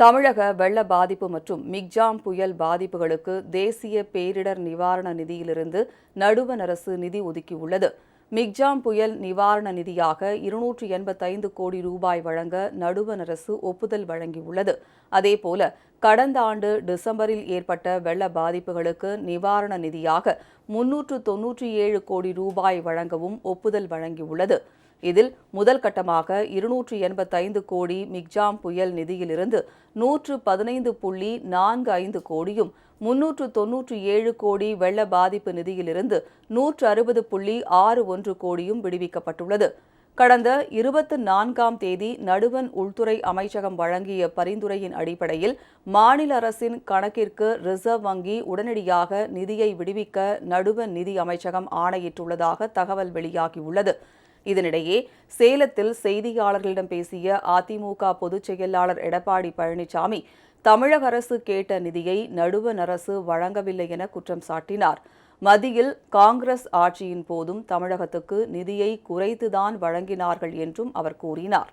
தமிழக வெள்ள பாதிப்பு மற்றும் மிக்ஜாம் புயல் பாதிப்புகளுக்கு தேசிய பேரிடர் நிவாரண நிதியிலிருந்து நடுவண் அரசு நிதி ஒதுக்கியுள்ளது. மிக்ஜாம் புயல் நிவாரண நிதியாக இருநூற்று எண்பத்தைந்து கோடி ரூபாய் வழங்க நடுவண் அரசு ஒப்புதல் வழங்கியுள்ளது. அதேபோல கடந்த ஆண்டு டிசம்பரில் ஏற்பட்ட வெள்ள பாதிப்புகளுக்கு நிவாரண நிதியாக முன்னூற்று தொன்னூற்றி ஏழு கோடி ரூபாய் வழங்கவும் ஒப்புதல் வழங்கியுள்ளது. இதில் முதல் கட்டமாக இருநூற்று எண்பத்தைந்து கோடி மிக்ஜாம் புயல் நிதியிலிருந்து நூற்று பதினைந்து புள்ளி நான்கு ஐந்து கோடியும் முன்னூற்று தொன்னூற்று ஏழு கோடி வெள்ள பாதிப்பு நிதியிலிருந்து நூற்று அறுபது புள்ளி ஆறு ஒன்று கோடியும் விடுவிக்கப்பட்டுள்ளது. கடந்த இருபத்து நான்காம் தேதி நடுவண் உள்துறை அமைச்சகம் வழங்கிய பரிந்துரையின் அடிப்படையில் மாநில அரசின் கணக்கிற்கு ரிசர்வ் வங்கி உடனடியாக நிதியை விடுவிக்க நடுவண் நிதி அமைச்சகம் ஆணையிட்டுள்ளதாக தகவல் வெளியாகியுள்ளது. இதனிடையே சேலத்தில் செய்தியாளர்களிடம் பேசிய அதிமுக பொதுச் செயலாளர் எடப்பாடி பழனிசாமி தமிழக அரசு கேட்ட நிதியை நடுவண் அரசு வழங்கவில்லை என குற்றம் சாட்டினார். மத்தியில் காங்கிரஸ் ஆட்சியின் போதும் தமிழகத்துக்கு நிதியை குறைத்துதான் வழங்கினார்கள் என்றும் அவர் கூறினார்.